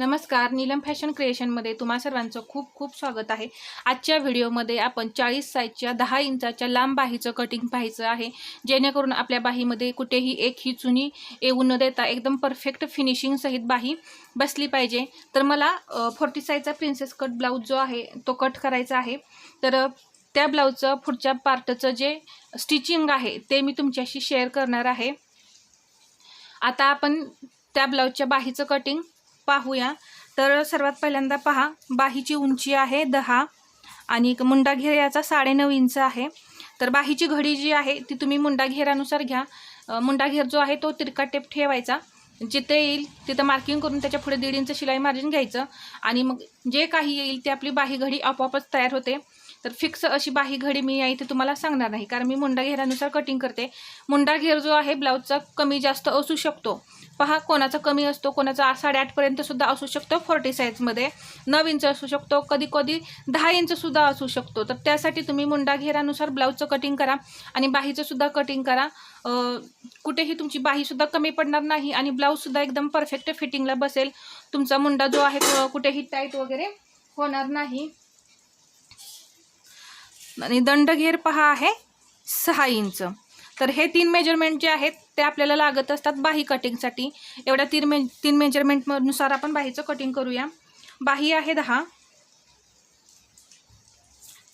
नमस्कार नीलम फॅशन क्रिएशनमध्ये तुम्हा सर्वांचं खूप खूप स्वागत आहे. आजच्या व्हिडिओमध्ये आपण चाळीस साईजच्या दहा इंचाच्या लांब बाहीचं कटिंग पाहायचं आहे. जेणेकरून आपल्या बाहीमध्ये कुठेही एक ही चुनी येऊ न देता एकदम परफेक्ट फिनिशिंगसहित बाही बसली पाहिजे. तर मला फोर्टी साईजचा प्रिन्सेस कट ब्लाऊज जो आहे तो कट करायचा आहे. तर त्या ब्लाऊजचं पुढच्या पार्टचं जे स्टिचिंग आहे ते मी तुमच्याशी शेअर करणार आहे. आता आपण त्या ब्लाऊजच्या बाहीचं कटिंग पाहूया. तर सर्वात पहिल्यांदा पहा बाहीची उंची आहे दहा आणि मुंडा याचा साडेनऊ इंच आहे. तर बाहीची घडी जी आहे ती तुम्ही मुंडा घेरानुसार घ्या मुंडाघेर मुंडा घेर जो आहे तो तिरका टेप ठेवायचा. जिथे येईल तिथं मार्किंग करून त्याच्या पुढे दीड इंच शिलाई मार्जिन घ्यायचं. आणि मग जे काही येईल ते आपली बाही घडी आपोआपच तयार होते. तर फिक्स अशी बाही घडी मी या इथे तुम्हाला सांगणार नाही. कारण मी मुंडा घेरानुसार कटिंग करते. मुंडा घेर जो आहे ब्लाऊजचा कमी जास्त असू शकतो. पहा कोणाचा कमी असतो कोणाचा साडेआठपर्यंत सुद्धा असू शकतो फोर्टी साईजमध्ये नऊ इंच असू शकतो कधी कधी दहा इंचसुद्धा असू शकतो. तर त्यासाठी तुम्ही मुंडा घेरानुसार ब्लाऊजचं कटिंग करा आणि बाहीचंसुद्धा कटिंग करा. कुठेही तुमची बाहीसुद्धा कमी पडणार नाही आणि ब्लाऊजसुद्धा एकदम परफेक्ट फिटिंगला बसेल. तुमचा मुंडा जो आहे तो कुठेही टाईट वगैरे होणार नाही. आणि दंडघेर पहा आहे सहा इंच. तर हे तीन मेजरमेंट जे आहेत ते आपल्याला लागत असतात बाही कटिंगसाठी एवढ्या तीन मे तीन मेजरमेंटनुसार आपण बाहीचं कटिंग करूया. बाही आहे दहा.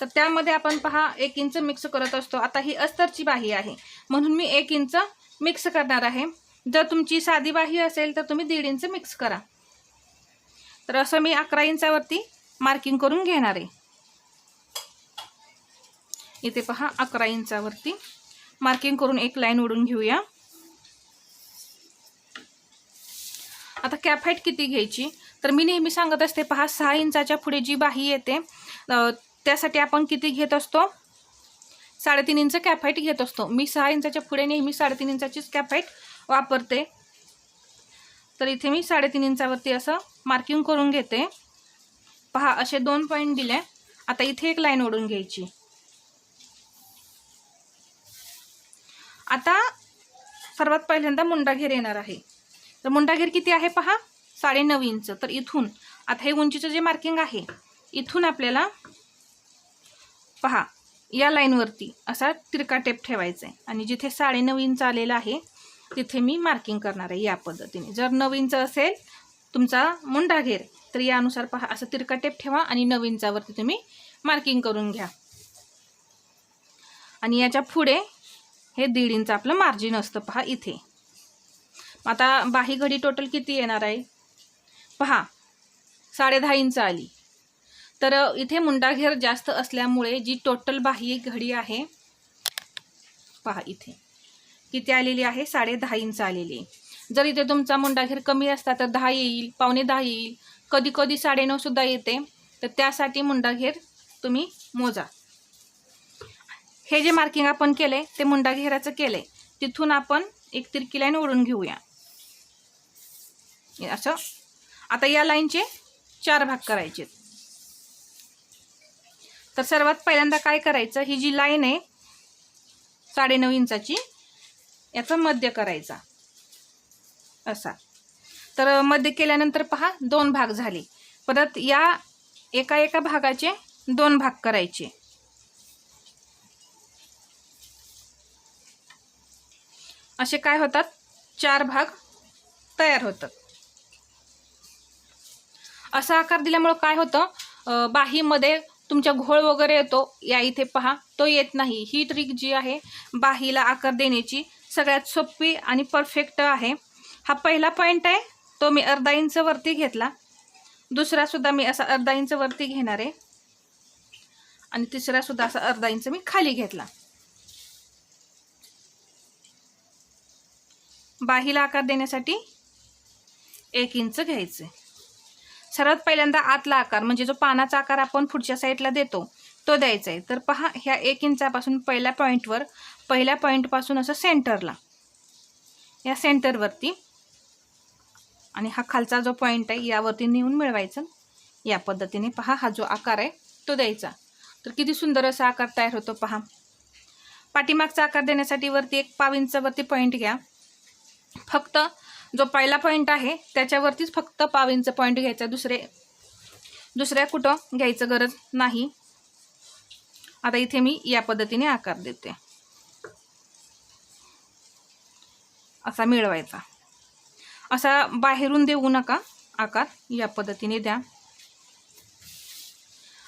तर त्यामध्ये आपण पहा एक इंच मिक्स करत असतो. आता ही अस्तरची बाही आहे. म्हणून मी एक इंच मिक्स करणार आहे. जर तुमची साधी बाही असेल तर तुम्ही दीड इंच मिक्स करा. तर असं मी अकरा इंचावरती मार्किंग करून घेणार आहे. इथे पहा अकरा इंचावरती. मार्किंग करून एक लाईन ओढून घेऊया. आता कॅफाईट किती घ्यायची? तर मी नेहमी सांगत असते पहा सहा इंचाच्या पुढे जी बाही येते त्यासाठी आपण किती घेत असतो? साडेतीन इंच कॅफाईट घेत असतो. मी सहा इंचाच्या पुढे नेहमी साडेतीन इंचाचीच कॅफाईट वापरते. तर इथे मी साडेतीन इंचावरती असं मार्किंग करून घेते. पहा असे दोन पॉईंट दिले. आता इथे एक लाईन ओढून घ्यायची. आता सर्वात पहिल्यांदा मुंडाघेर येणार आहे. तर मुंडाघेर किती आहे पहा? साडेनऊ इंच. तर इथून आता हे उंचीचं जे मार्किंग आहे इथून आपल्याला पहा या लाईनवरती असा तिरका टेप ठेवायचा आहे आणि जिथे साडेनऊ इंच आलेलं आहे तिथे मी मार्किंग करणार आहे या पद्धतीने. जर नऊ इंच असेल तुमचा मुंडाघेर तर यानुसार पहा असं तिरका टेप ठेवा आणि नऊ इंचावरती तुम्ही मार्किंग करून घ्या. आणि याच्यापुढे हे दीड इंच आपलं मार्जिन असतं. पहा इथे. आता बाही घडी टोटल किती येणार आहे? पहा. साडे दहा इंच आली. तर इथे मुंडाघेर जास्त असल्यामुळे जी टोटल बाही घडी आहे पहा इथे. किती आलेली आहे? साडे दहा इंच आलेली. जर इथे तुमचा मुंडाघेर कमी असता तर दहा येईल पावणे दहा येईल. कधी कधी साडेनऊसुद्धा येते. तर त्यासाठी मुंडाघेर तुम्ही मोजा. हे जे मार्किंग आपण केले ते मुंडा घेराचं केले. तिथून आपण एक तिरकी लाईन ओढून घेऊया. असं. आता या लाईनचे चार भाग करायचे. तर सर्वात पहिल्यांदा काय करायचं? ही जी लाईन आहे साडेनऊ इंचाची याचा मध्य करायचा. असा. तर मध्य केल्यानंतर पहा दोन भाग झाले. परत या एका एका भागाचे दोन भाग करायचे. असे काय होतात? चार भाग तयार होतात. असा आकार दिल्यामुळं काय होतं? बाहीमध्ये तुमच्या घोळ वगैरे येतो. या इथे पहा. तो येत नाही. ही ट्रिक जी आहे बाहीला आकार देण्याची सगळ्यात सोपी आणि परफेक्ट आहे. हा पहिला पॉईंट आहे. तो मी अर्धा इंच वरती घेतला. दुसरासुद्धा मी असा अर्धा इंच वरती घेणार आहे. आणि तिसरासुद्धा असा अर्धा इंच मी खाली घेतला. बाहीला आकार देण्यासाठी एक इंच घ्यायचं. सर्वात पहिल्यांदा आतला आकार म्हणजे जो पानाचा आकार आपण पुढच्या साईडला देतो तो द्यायचा आहे. तर पहा ह्या एक इंचापासून पहिल्या पॉईंटवर पहिल्या पॉईंटपासून असं सेंटरला. या सेंटरवरती आणि हा खालचा जो पॉईंट आहे यावरती नेऊन मिळवायचं. या पद्धतीने पहा हा जो आकार आहे तो द्यायचा. तर किती सुंदर असा आकार तयार होतो पहा. पाठीमागचा आकार देण्यासाठी वरती एक पाव इंचावरती पॉईंट घ्या. फक्त जो पहिला पॉईंट आहे त्याच्यावरतीच फक्त पाव इंच पॉईंट घ्यायचा दुसरे दुसऱ्या कुठं घ्यायचं गरज नाही. आता इथे मी या पद्धतीने आकार देते. असा मिळवायचा. असा बाहेरून देऊ नका आकार या पद्धतीने द्या.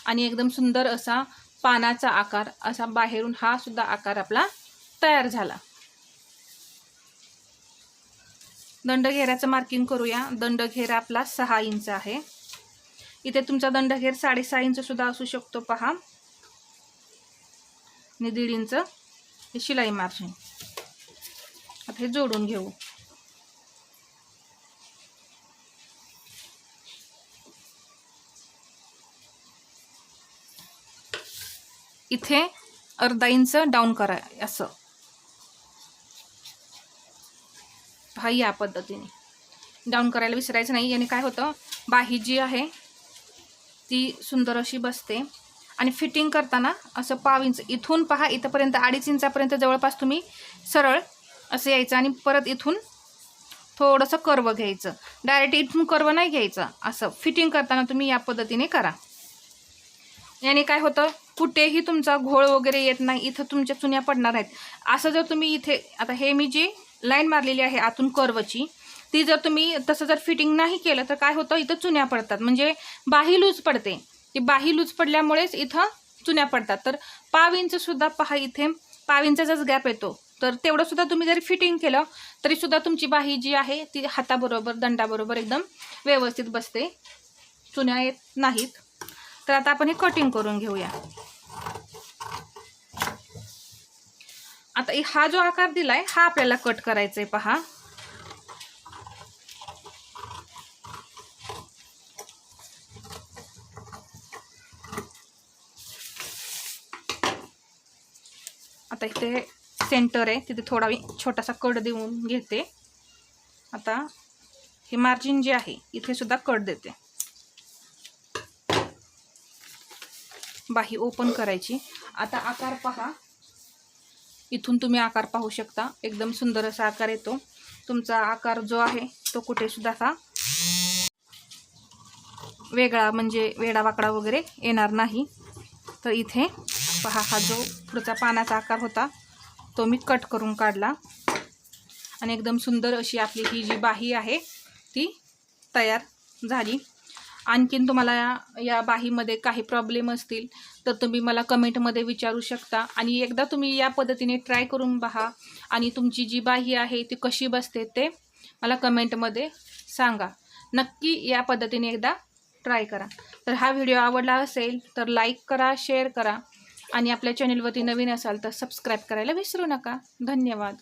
आणि एकदम सुंदर असा पानाचा आकार असा बाहेरून हा सुद्धा आकार आपला तयार झाला. दंडघेऱ्याचं मार्किंग करूया. दंडघेर आपला सहा इंच आहे. इथे तुमचा दंडघेर साडेसहा इंच सुद्धा असू शकतो. पहा. आणि दीड इंच हे शिलाई मार्जिन आता हे जोडून घेऊ. इथे अर्धा इंच डाऊन करा असं. हा या पद्धतीने. डाऊन करायला विसरायचं नाही. याने काय होतं? बाही जी आहे ती सुंदर अशी बसते. आणि फिटिंग करताना असं पाव इंच इथून पहा इथंपर्यंत अडीच इंचापर्यंत जवळपास तुम्ही सरळ असं यायचं आणि परत इथून थोडंसं कर्व घ्यायचं. डायरेक्ट इथून कर्व नाही घ्यायचं. असं फिटिंग करताना तुम्ही या पद्धतीने करा. याने काय होतं? कुठेही तुमचा घोळ वगैरे येत नाही. इथं तुमच्या चुन्या पडणार आहेत. असं जर तुम्ही इथे आता हे मी जी लाईन मारलेली आहे आतून कर्वची. ती जर तुम्ही तसं जर फिटिंग नाही केलं तर काय होतं? इथं चुन्या पडतात. म्हणजे बाही लूज पडते. ती बाही लूज पडल्यामुळेच इथं चुन्या पडतात. तर पाव इंचसुद्धा पहा इथे. पाव इंचाचाच गॅप येतो. तर तेवढंसुद्धा तुम्ही जरी फिटिंग केलं तरीसुद्धा तुमची बाही जी आहे ती हाताबरोबर दंडाबरोबर एकदम व्यवस्थित बसते. चुन्या येत नाहीत. तर आता आपण हे कटिंग करून घेऊया. आता हा जो आकार दिलाय हा आपल्याला कट करायचा आहे पहा. आता इथे सेंटर आहे. तिथे थोडा छोटासा कट देऊन घेते. आता हे मार्जिन जे आहे इथे सुद्धा कट देते. बाही ओपन करायची. आता आकार पहा. इथून तुम्ही आकार पाहू शकता. एकदम सुंदर असा आकार येतो. तुमचा आकार जो आहे तो कुठे सुद्धा असा वेगळा म्हणजे वेडा वाकडा वगैरे येणार नाही. तर इथे पहा हा जो पुढचा पानाचा आकार होता तो मी कट करून काढला. आणि एकदम सुंदर अशी आपली ही जी बाही आहे ती तयार झाली. आणखीन तुम्हाला या- या बाहीमध्ये काही प्रॉब्लेम असतील तर तुम्ही मला कमेंटमध्ये विचारू शकता. आणि एकदा तुम्ही या पद्धतीने ट्राय करून पहा आणि तुमची जी बाही आहे ती कशी बसते ते मला कमेंटमध्ये सांगा. नक्की या पद्धतीने एकदा ट्राय करा. तर हा व्हिडिओ आवडला असेल तर लाईक करा शेअर करा. आणि आपल्या चॅनलवरती नवीन असाल तर सबस्क्राईब करायला विसरू नका. धन्यवाद.